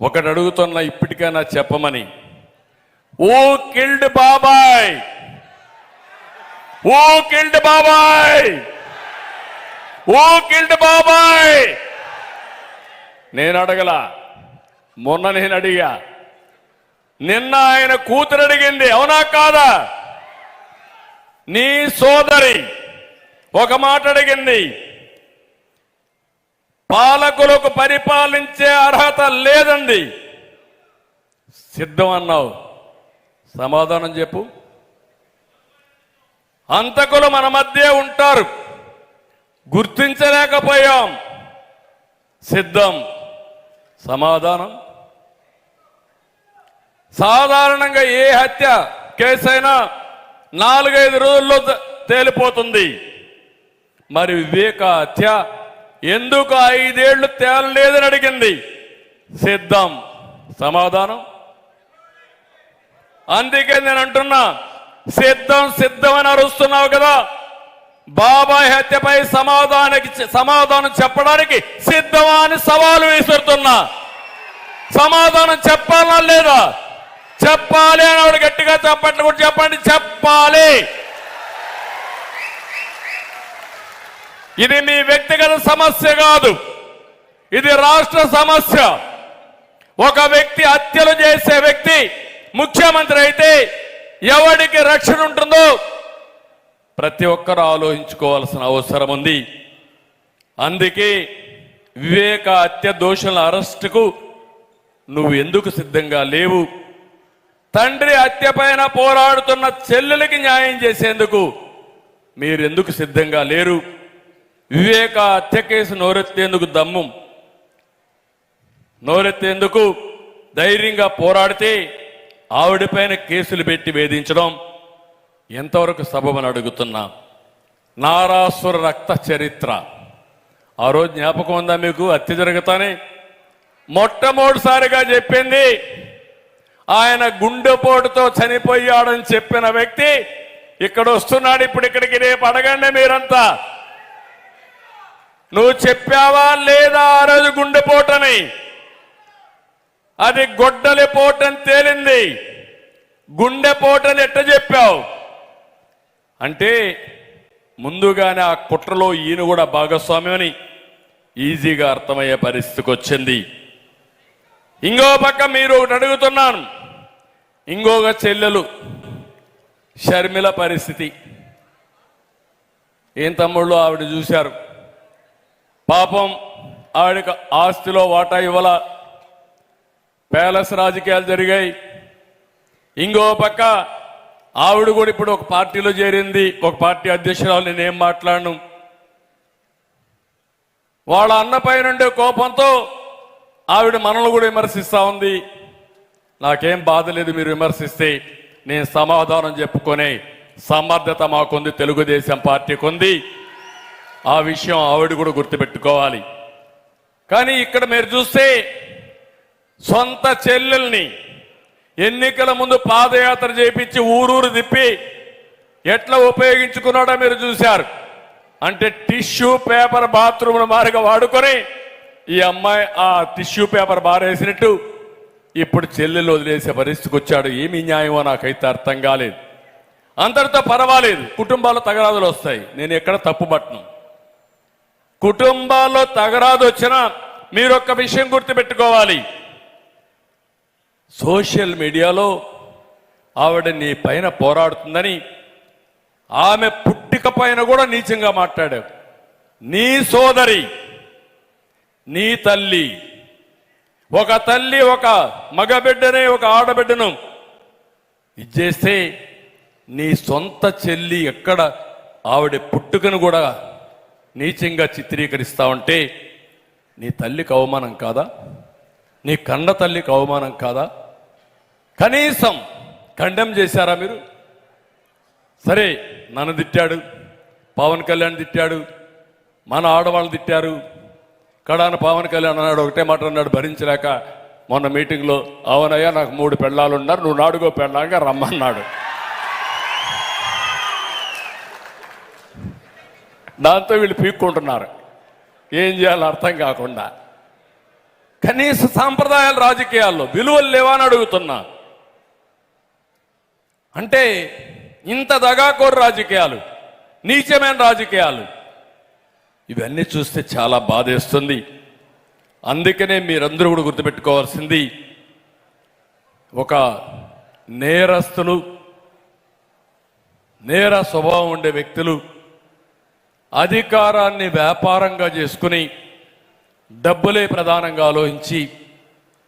ఒకటి అడుగుతున్నా ఇప్పటికైనా చెప్పమని. ఓ కిల్డ్ బాబాయ్! ఓ కిల్డ్ బాబాయ్! ఓ కిల్డ్ బాబాయ్! నేను అడగల మొన్న నేను అడిగా నిన్న ఆయన కూతురు అడిగింది అవునా కాదా? నీ సోదరి ఒక మాట అడిగింది పాలకులకు పరిపాలించే అర్హత లేదండి. సిద్ధం అన్నావు. సమాధానం చెప్పు. అంతకులు మన మధ్య ఉంటారు. గుర్తించలేకపోయాం. సిద్ధం. సమాధానం. సాధారణంగా ఏ హత్య కేసైనా నాలుగైదు రోజుల్లో త- తేలిపోతుంది. మరి వివేక హత్య ఎందుకు ఐదేళ్ళు తేలలేదని అడిగింది? సిద్ధం. సమాధానం? అందుకే నేను అంటున్నా సిద్ధం సిద్ధం అని అరుస్తున్నావు కదా. బాబాయ్ హత్యపై సమాధానానికి సమాధానం చెప్పడానికి సిద్ధమా అని సవాలు విసురుతున్నా. సమాధానం చెప్పాలా లేదా? చెప్పాలి అని ఆవిడ గట్టిగా చెప్పట్లు కూడా చెప్పండి చెప్పాలి. ఇది మీ వ్యక్తిగత సమస్య కాదు. ఇది రాష్ట్ర సమస్య. ఒక వ్యక్తి హత్యలు చేసే వ్యక్తి ముఖ్యమంత్రి అయితే ఎవడికి రక్షణ ఉంటుందో ప్రతి ఒక్కరూ ఆలోచించుకోవాల్సిన అవసరం ఉంది. అందుకే వివేక హత్య దోషుల అరెస్టుకు నువ్వు ఎందుకు సిద్ధంగా లేవు? తండ్రి హత్య పైన పోరాడుతున్న చెల్లెలకి న్యాయం చేసేందుకు మీరు ఎందుకు సిద్ధంగా లేరు? వివేక హత్య కేసు నోరెత్తేందుకు దమ్ము. నోరెత్తేందుకు ధైర్యంగా పోరాడితే ఆవిడపైన కేసులు పెట్టి వేధించడం. ఎంతవరకు సబబని అడుగుతున్నా. నారాసుర రక్త చరిత్ర. ఆ రోజు జ్ఞాపకం ఉందా మీకు? హత్య జరుగుతానే. మొట్టమొదటిసారిగా చెప్పింది ఆయన గుండెపోటుతో చనిపోయాడని చెప్పిన వ్యక్తి ఇక్కడ వస్తున్నాడు ఇప్పుడు ఇక్కడికి రేపు అడగండి మీరంతా. నువ్వు చెప్పావా లేదా ఆ రోజు గుండెపోటని? అది గొడ్డలి పోటని తేలింది. గుండెపోటని ఎట్ట చెప్పావు? అంటే ముందుగానే ఆ కుట్రలో ఈయన కూడా భాగస్వామ్యమని ఈజీగా అర్థమయ్యే పరిస్థితికి వచ్చింది. ఇంకో పక్క మీరు ఒకటి అడుగుతున్నాను. ఇంకొక చెల్లెలు. షర్మిల పరిస్థితి. ఏం తమ్ముళ్ళు ఆవిడ చూశారు? పాపం ఆడికి ఆస్తిలో వాటా ఇవ్వాల. ప్యాలెస్ రాజకీయాలు జరిగాయి. ఇంకో పక్క ఆవిడ కూడా ఇప్పుడు ఒక పార్టీలో చేరింది. ఒక పార్టీ అధ్యక్షురాలు నేనేం మాట్లాడను. వాళ్ళ అన్నపై నుండే కోపంతో ఆవిడ మనల్ని కూడా విమర్శిస్తూ ఉంది. నాకేం బాధ లేదు మీరు విమర్శిస్తే నేను సమాధానం చెప్పుకునే సమర్థత మాకుంది. తెలుగుదేశం పార్టీకి ఉంది ఆ విషయం ఆవిడ కూడా గుర్తుపెట్టుకోవాలి. కానీ ఇక్కడ మీరు చూస్తే సొంత చెల్లెల్ని ఎన్నికల ముందు పాదయాత్ర చేపించి ఊరూరు తిప్పి ఎట్లా ఉపయోగించుకున్నాడో మీరు చూశారు. అంటే టిష్యూ పేపర్ బాత్రూమ్ల మారిగా వాడుకొని ఈ అమ్మాయి ఆ టిష్యూ పేపర్ బారేసినట్టు ఇప్పుడు చెల్లెలు వదిలేసే పరిస్థితికి వచ్చాడు. ఏమి న్యాయమో నాకైతే అర్థం కాలేదు. అందరితో పర్వాలేదు. కుటుంబాల తగరాదులు వస్తాయి. నేను ఎక్కడ తప్పు పట్టను కుటుంబాల్లో తగరాదు వచ్చినా మీరు ఒక్క విషయం గుర్తుపెట్టుకోవాలి. సోషల్ మీడియాలో ఆవిడ నీ పైన పోరాడుతుందని ఆమె పుట్టిక పైన కూడా నీచంగా మాట్లాడావు. నీ సోదరి నీ తల్లి ఒక తల్లి ఒక మగబిడ్డనే ఒక ఆడబిడ్డను ఇచ్చేస్తే నీ సొంత చెల్లి ఎక్కడ ఆవిడ పుట్టుకను కూడా నీచంగా చిత్రీకరిస్తా ఉంటే నీ తల్లికి అవమానం కాదా? నీ కన్న తల్లికి అవమానం కాదా? కనీసం ఖండం చేశారా మీరు? సరే నన్ను తిట్టాడు పవన్ కళ్యాణ్ తిట్టాడు మన ఆడవాళ్ళు తిట్టారు. కడాన పవన్ కళ్యాణ్ అన్నాడు ఒకటే మాట అన్నాడు భరించలేక మొన్న మీటింగ్లో అవునయ్యా నాకు మూడు పెళ్ళాలు ఉన్నారు నువ్వు నాడుగో పెళ్ళాక రమ్మన్నాడు. దాంతో వీళ్ళు పీక్కుంటున్నారు. ఏం చేయాలో అర్థం కాకుండా. కనీస సాంప్రదాయాలు రాజకీయాల్లో విలువలు లేవా అని అడుగుతున్నా. అంటే ఇంత దగాకోరు రాజకీయాలు నీచమైన రాజకీయాలు ఇవన్నీ చూస్తే చాలా బాధేస్తుంది. అందుకనే మీరందరూ కూడా గుర్తుపెట్టుకోవాల్సింది ఒక నేరస్తులు నేర స్వభావం ఉండే వ్యక్తులు అధికారాన్ని వ్యాపారంగా చేసుకుని డబ్బులే ప్రధానంగా ఆలోచించి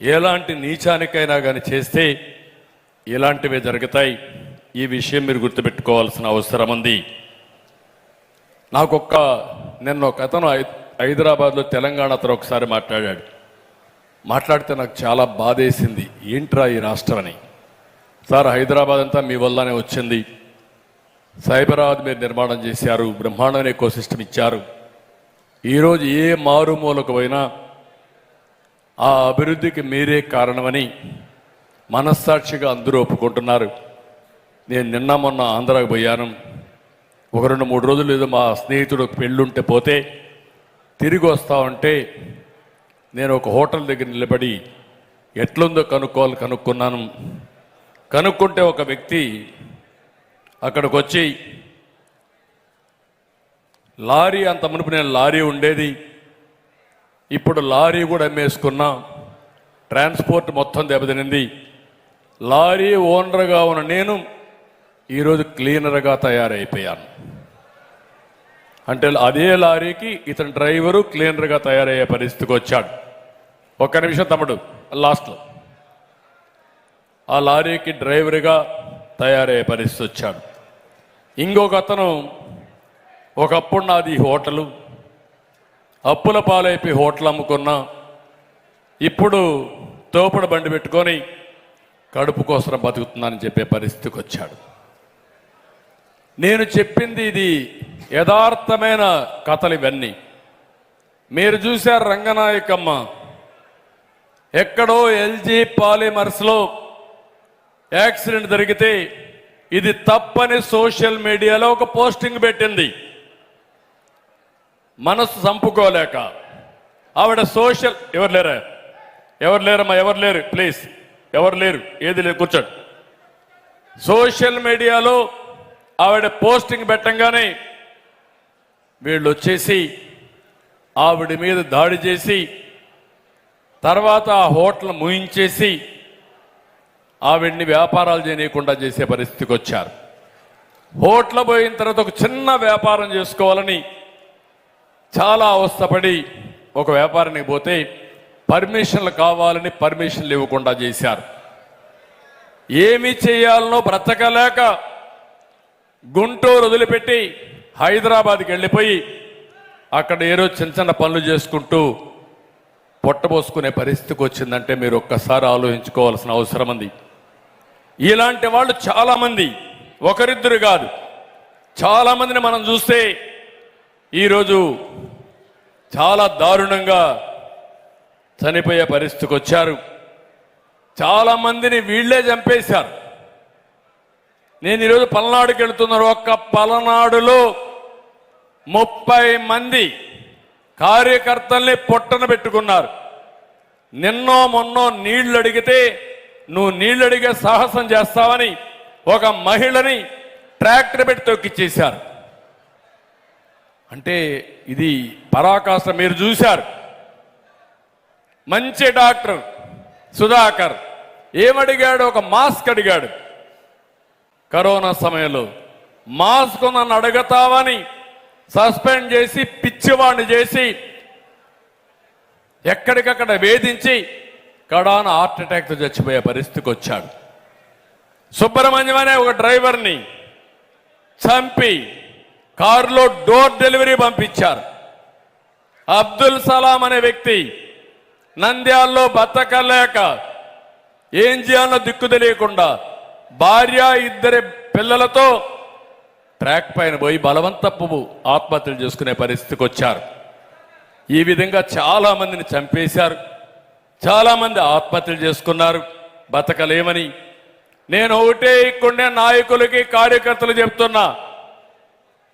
ఎలాంటి నీచానికైనా కానీ చేస్తే ఇలాంటివే జరుగుతాయి. ఈ విషయం మీరు గుర్తుపెట్టుకోవాల్సిన అవసరం ఉంది. నాకొక్క నిన్న ఒక అతను హైదరాబాద్లో తెలంగాణ అతను ఒకసారి మాట్లాడాడు. మాట్లాడితే నాకు చాలా బాధేసింది. ఏంట్రా ఈ రాష్ట్రం అని. సార్ హైదరాబాద్ అంతా మీ వల్లనే వచ్చింది. సైబరాబాద్ మీరు నిర్మాణం చేశారు బ్రహ్మాండమైన ఎకో సిస్టమ్ ఇచ్చారు. ఈరోజు ఏ మారుమూలకు పోయినా ఆ అభివృద్ధికి మీరే కారణమని మనస్సాక్షిగా అందరూ ఒప్పుకుంటున్నారు. నేను నిన్న మొన్న ఆంధ్రాకు పోయాను. ఒక రెండు మూడు రోజులు ఏదో మా స్నేహితుడు పెళ్ళుంటే పోతే తిరిగి వస్తా ఉంటే నేను ఒక హోటల్ దగ్గర నిలబడి ఎట్లుందో కనుక్కోవాలి కనుక్కున్నాను. కనుక్కుంటే ఒక వ్యక్తి అక్కడికి వచ్చి లారీ అంత మునుపు నేను లారీ ఉండేది ఇప్పుడు లారీ కూడా అమ్మేసుకున్నా. ట్రాన్స్పోర్ట్ మొత్తం దెబ్బతినింది. లారీ ఓనర్గా ఉన్న నేను ఈరోజు క్లీనర్గా తయారైపోయాను. అంటే అదే లారీకి ఇతని డ్రైవరు క్లీనర్గా తయారయ్యే పరిస్థితికి వచ్చాడు. ఒక్క నిమిషం తమ్ముడు లాస్ట్లో. ఆ లారీకి డ్రైవర్గా తయారయ్యే పరిస్థితి వచ్చాడు. ఇంకొక అతను ఒకప్పుడు నాది హోటలు అప్పుల పాలైపోయి హోటల్ అమ్ముకున్నా ఇప్పుడు తోపుడు బండి పెట్టుకొని కడుపు కోసం బతుకుతున్నానని చెప్పే పరిస్థితికి వచ్చాడు నేను చెప్పింది ఇది యథార్థమైన కథలు ఇవన్నీ. మీరు చూశారు రంగనాయకమ్మ. ఎక్కడో ఎల్జీ పాలిమర్స్లో యాక్సిడెంట్ జరిగితే ఇది తప్పని సోషల్ మీడియాలో ఒక పోస్టింగ్ పెట్టింది. మనసు చంపుకోలేక. ఆవిడ సోషల్ ఎవరు లేరా? ఎవరు లేరమ్మా? ఎవరు లేరు? ప్లీజ్. ఎవరు లేరు? ఏది లేదు? కూర్చోండి. సోషల్ మీడియాలో ఆవిడ పోస్టింగ్ పెట్టంగానే వీళ్ళు వచ్చేసి ఆవిడ మీద దాడి చేసి తర్వాత ఆ హోటల్ ముయించేసి ఆవిడ్ని వ్యాపారాలు చేయకుండా చేసే పరిస్థితికి వచ్చారు. హోటల్ పోయిన తర్వాత ఒక చిన్న వ్యాపారం చేసుకోవాలని చాలా అవస్థపడి ఒక వ్యాపారానికి పోతే పర్మిషన్లు కావాలని పర్మిషన్లు ఇవ్వకుండా చేశారు. ఏమి చేయాలనో బ్రతకలేక గుంటూరు వదిలిపెట్టి హైదరాబాద్కి వెళ్ళిపోయి అక్కడ ఏదో చిన్న చిన్న పనులు చేసుకుంటూ పొట్టబోసుకునే పరిస్థితికి వచ్చిందంటే మీరు ఒక్కసారి ఆలోచించుకోవాల్సిన అవసరం ఉంది. ఇలాంటి వాళ్ళు చాలామంది. ఒకరిద్దరు కాదు. చాలామందిని మనం చూస్తే ఈరోజు చాలా దారుణంగా చనిపోయే పరిస్థితికి వచ్చారు. చాలామందిని వీళ్ళే వీళ్ళే చంపేశారు. నేను ఈరోజు పల్నాడుకి వెళుతున్నారు. ఒక్క పలనాడులో ముప్పై మంది కార్యకర్తల్ని పొట్టన పెట్టుకున్నారు. నిన్నో మొన్నో నీళ్ళు అడిగితే నువ్వు నీళ్ళడిగే సాహసం చేస్తావని ఒక మహిళని ట్రాక్టర్ పెట్టి తొక్కిచ్చేశారు. అంటే ఇది పరాకాష్ట మీరు చూశారు. మంచి డాక్టర్ సుధాకర్. ఏమడిగాడు? ఒక మాస్క్ అడిగాడు. కరోనా సమయంలో మాస్క్ నన్ను అడుగుతావని సస్పెండ్ చేసి పిచ్చివాణ్ణి చేసి ఎక్కడికక్కడ వేధించి కడాన హార్ట్ అటాక్తో చచ్చిపోయే పరిస్థితికి వచ్చాడు. సుబ్రహ్మణ్యం అనే ఒక డ్రైవర్ని చంపి కారులో డోర్ డెలివరీ పంపించారు. అబ్దుల్ సలాం అనే వ్యక్తి నంద్యాల్లో బతకలేక ఏం చేయాలో దిక్కు తెలియకుండా భార్య ఇద్దరి పిల్లలతో ట్రాక్ పైన పోయి బలవంతపు ఆత్మహత్యలు చేసుకునే పరిస్థితికి వచ్చారు. ఈ విధంగా చాలా మందిని చంపేశారు. చాలామంది ఆత్మహత్యలు చేసుకున్నారు బతకలేమని. నేను ఒకటే ఇక్కడే నాయకులకి కార్యకర్తలు చెప్తున్నా.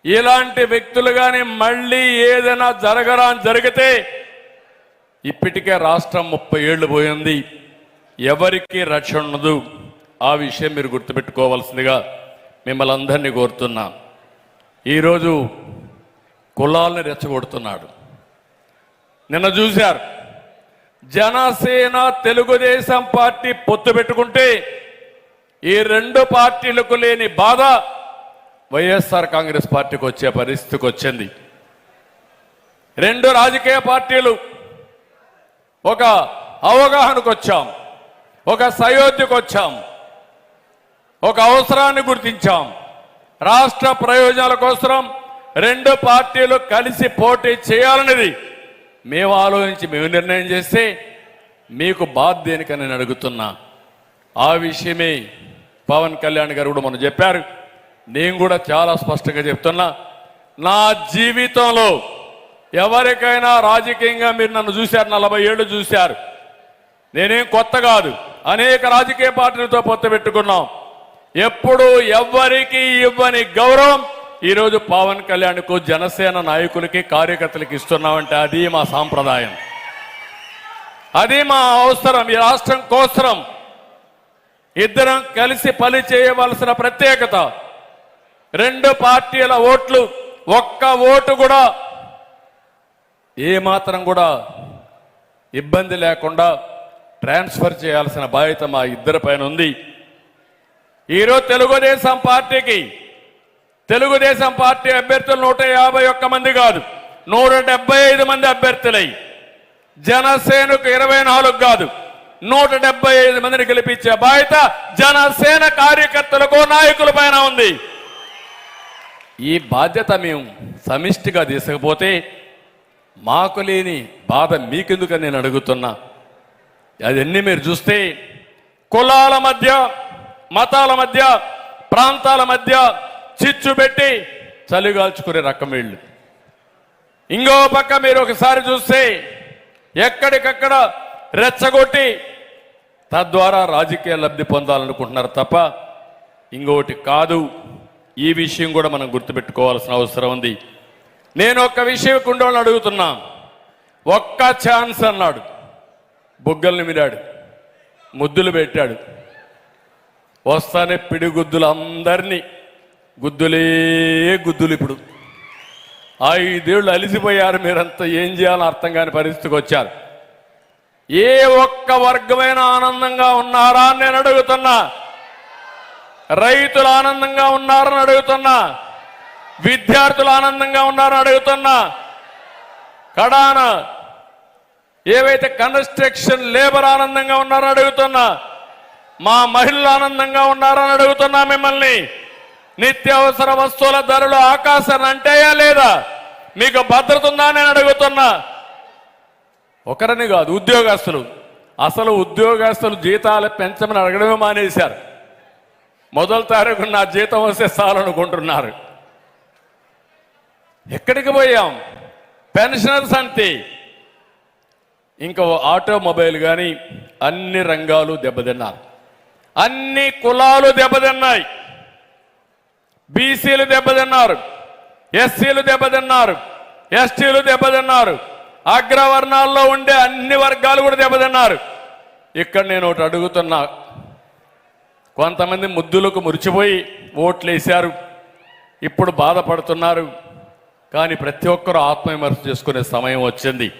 ఇలాంటి వ్యక్తులు కానీ మళ్ళీ ఏదైనా జరగరా అని జరిగితే ఇప్పటికే రాష్ట్రం ముప్పై ఏళ్ళు పోయింది. ఎవరికి రక్షణ ఉండదు. ఆ విషయం మీరు గుర్తుపెట్టుకోవాల్సిందిగా మిమ్మల్ని అందరినీ కోరుతున్నా. ఈరోజు కులాలను రెచ్చగొడుతున్నాడు. నిన్న చూశారు జనసేన తెలుగుదేశం పార్టీ పొత్తు పెట్టుకుంటే ఈ రెండు పార్టీలకు లేని బాధ వైఎస్ఆర్ కాంగ్రెస్ పార్టీకి వచ్చే పరిస్థితికి వచ్చింది. రెండు రాజకీయ పార్టీలు ఒక అవగాహనకు వచ్చాం ఒక సయోధ్యకు వచ్చాం ఒక అవసరాన్ని గుర్తించాం. రాష్ట్ర ప్రయోజనాల కోసం రెండు పార్టీలు కలిసి పోటీ చేయాలనేది మేము ఆలోచించి మేము నిర్ణయం చేస్తే మీకు బాధ దేనికని నేను అడుగుతున్నా. ఆ విషయమే పవన్ కళ్యాణ్ గారు కూడా మనం చెప్పారు. నేను కూడా చాలా స్పష్టంగా చెప్తున్నా. నా జీవితంలో ఎవరికైనా రాజకీయంగా మీరు నన్ను చూశారు నలభై ఏళ్ళు చూశారు. నేనేం కొత్త కాదు. అనేక రాజకీయ పార్టీలతో పొత్తు పెట్టుకున్నాం. ఎప్పుడు ఎవ్వరికి ఇవ్వని గౌరవం ఈరోజు పవన్ కళ్యాణ్కు జనసేన నాయకులకి కార్యకర్తలకి ఇస్తున్నామంటే అది మా సాంప్రదాయం. అది మా అవసరం ఈ రాష్ట్రం కోసరం. ఇద్దరం కలిసి పని చేయవలసిన ప్రత్యేకత. రెండు పార్టీల ఓట్లు ఒక్క ఓటు కూడా ఏమాత్రం కూడా ఇబ్బంది లేకుండా ట్రాన్స్ఫర్ చేయాల్సిన బాధ్యత మా ఇద్దరి పైన ఉంది. ఈరోజు తెలుగుదేశం పార్టీకి తెలుగుదేశం పార్టీ అభ్యర్థులు నూట యాభై ఒక్క మంది కాదు నూట డెబ్బై ఐదు మంది అభ్యర్థులై. జనసేనకు ఇరవై నాలుగు కాదు నూట డెబ్బై ఐదు మందిని గెలిపించే బాధ్యత జనసేన కార్యకర్తలకు నాయకుల పైన ఉంది. ఈ బాధ్యత మేము సమిష్టిగా తీసుకపోతే మాకు లేని బాధ మీకెందుకని నేను అడుగుతున్నా. అవన్నీ మీరు చూస్తే కులాల మధ్య మతాల మధ్య ప్రాంతాల మధ్య చిచ్చు పెట్టి చలిగాల్చుకునే రకం వీళ్ళు. ఇంకో పక్క మీరు ఒకసారి చూస్తే ఎక్కడికక్కడ రెచ్చగొట్టి తద్వారా రాజకీయ లబ్ధి పొందాలనుకుంటున్నారు తప్ప ఇంకోటి కాదు. ఈ విషయం కూడా మనం గుర్తుపెట్టుకోవాల్సిన అవసరం ఉంది. నేను ఒక్క విషయం కుండోళ్ళని అడుగుతున్నా. ఒక్క ఛాన్స్ అన్నాడు. బుగ్గల్ని మిరాడు. ముద్దులు పెట్టాడు. వస్తానే పిడిగుద్దులు అందరినీ. గుద్దులే గుద్దులు ఇప్పుడు. ఐదేళ్ళు అలిసిపోయారు మీరంతా. ఏం చేయాలో అర్థం కాని పరిస్థితికి వచ్చారు. ఏ ఒక్క వర్గమైన ఆనందంగా ఉన్నారా అని నేను అడుగుతున్నా. రైతులు ఆనందంగా ఉన్నారని అడుగుతున్నా. విద్యార్థులు ఆనందంగా ఉన్నారని అడుగుతున్నా. కడాన ఏవైతే కన్స్ట్రక్షన్ లేబర్ ఆనందంగా ఉన్నారని అడుగుతున్నా. మా మహిళలు ఆనందంగా ఉన్నారని అడుగుతున్నా మిమ్మల్ని. నిత్యావసర వస్తువుల ధరలు ఆకాశాన్ని అంటాయా లేదా? మీకు భద్రత ఉందా నేను అడుగుతున్నా. ఒకరిని కాదు ఉద్యోగస్తులు. అసలు ఉద్యోగస్తులు జీతాలు పెంచమని అడగడమే మానేశారు. మొదటి తారీఖు నా జీతం వస్తే చాలనుకుంటున్నారు ఎక్కడికి పోయాం? పెన్షనర్స్ అంతే ఇంకా ఆటోమొబైల్ కానీ అన్ని రంగాలు దెబ్బతిన్నారు. అన్ని కులాలు దెబ్బతిన్నాయి. బీసీలు దెబ్బతిన్నారు ఎస్సీలు దెబ్బతిన్నారు ఎస్టీలు దెబ్బతిన్నారు అగ్రవర్ణాల్లో ఉండే అన్ని వర్గాలు కూడా దెబ్బతిన్నారు. ఇక్కడ నేను ఒకటి అడుగుతున్నా. కొంతమంది ముద్దులకు మురిచిపోయి ఓట్లు వేశారు ఇప్పుడు బాధపడుతున్నారు. కానీ ప్రతి ఒక్కరూ ఆత్మవిమర్శ చేసుకునే సమయం వచ్చింది.